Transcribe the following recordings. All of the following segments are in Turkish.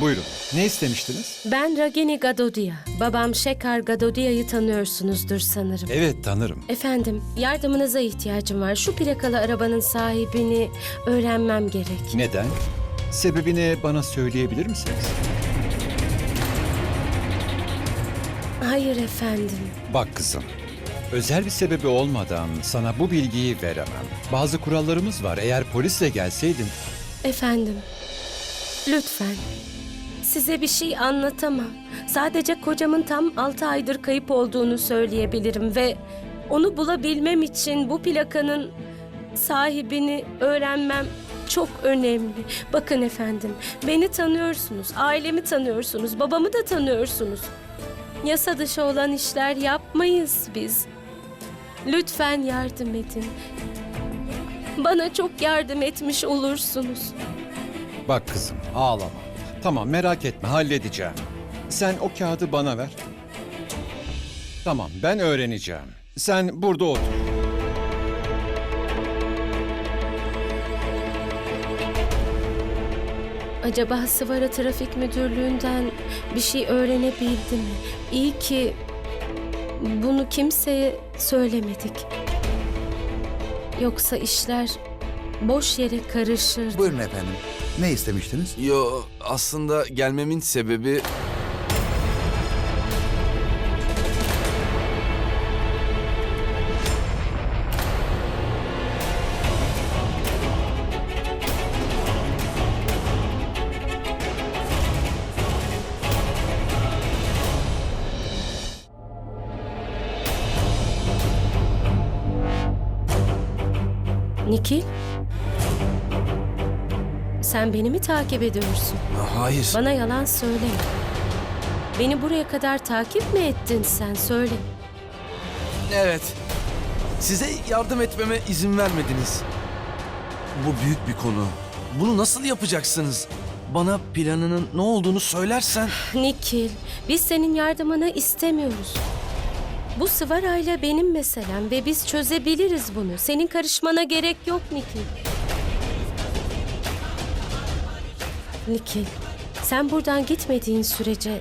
Buyurun. Ne istemiştiniz? Ben Ragini Gadodia. Babam Şekar Gadodia'yı tanıyorsunuzdur sanırım. Evet tanırım. Efendim, yardımınıza ihtiyacım var. Şu plakalı arabanın sahibini öğrenmem gerek. Neden? Sebebini bana söyleyebilir misiniz? Hayır efendim. Bak kızım. Özel bir sebebi olmadan sana bu bilgiyi veremem. Bazı kurallarımız var. Eğer polisle gelseydin Efendim, lütfen. Size bir şey anlatamam. Sadece kocamın tam 6 aydır kayıp olduğunu söyleyebilirim ve onu bulabilmem için bu plakanın sahibini öğrenmem çok önemli. Bakın efendim, beni tanıyorsunuz, ailemi tanıyorsunuz, babamı da tanıyorsunuz. Yasa dışı olan işler yapmayız biz. Lütfen yardım edin. Bana çok yardım etmiş olursunuz. Bak kızım ağlama. Tamam merak etme halledeceğim. Sen o kağıdı bana ver. Tamam ben öğreneceğim. Sen burada otur. Acaba Sıvara Trafik Müdürlüğü'nden bir şey öğrenebildi mi? İyi ki bunu kimseye söylemedik. Yoksa işler boş yere karışır. Buyurun efendim. Ne istemiştiniz? Yo aslında gelmemin sebebi Nikil? Sen beni mi takip ediyorsun? hayır. Bana yalan söyleme. Beni buraya kadar takip mi ettin sen? Söyle. Evet. Size yardım etmeme izin vermediniz. Bu büyük bir konu. Bunu nasıl yapacaksınız? Bana planının ne olduğunu söylersen Nikil, biz senin yardımını istemiyoruz. Bu Sıvara'yla benim meselem ve biz çözebiliriz bunu. Senin karışmana gerek yok Nikil. Nikil, sen buradan gitmediğin sürece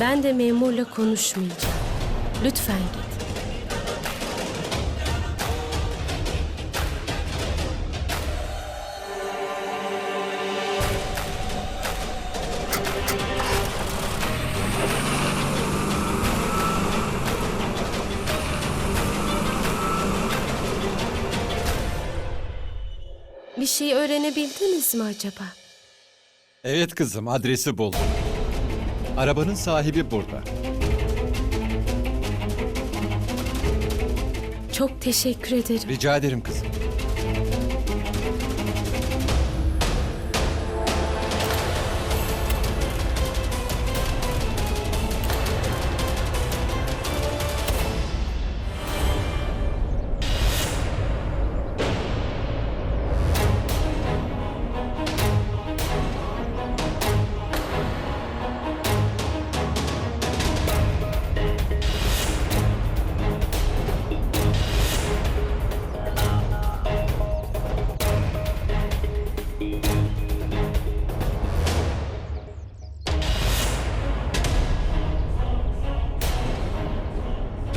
ben de memurla konuşmayacağım. Lütfen git. Bir şey öğrenebildiniz mi acaba? Evet kızım adresi buldum. Arabanın sahibi burada. Çok teşekkür ederim. Rica ederim kızım.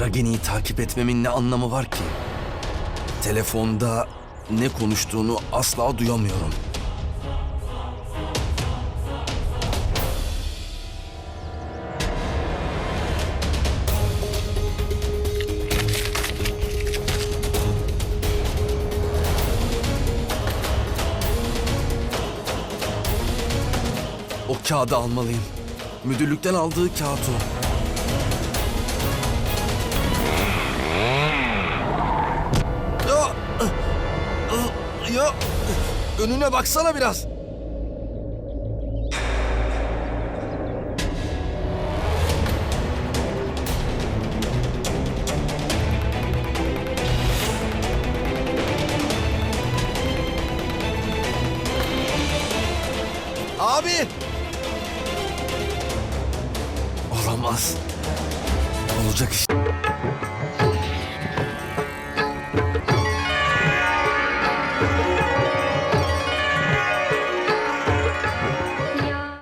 Ragini'yi takip etmemin ne anlamı var ki? Telefonda ne konuştuğunu asla duyamıyorum. O kağıdı almalıyım. Müdürlükten aldığı kağıt o. ya önüne baksana biraz. Abi! Olamaz. Olacak iş.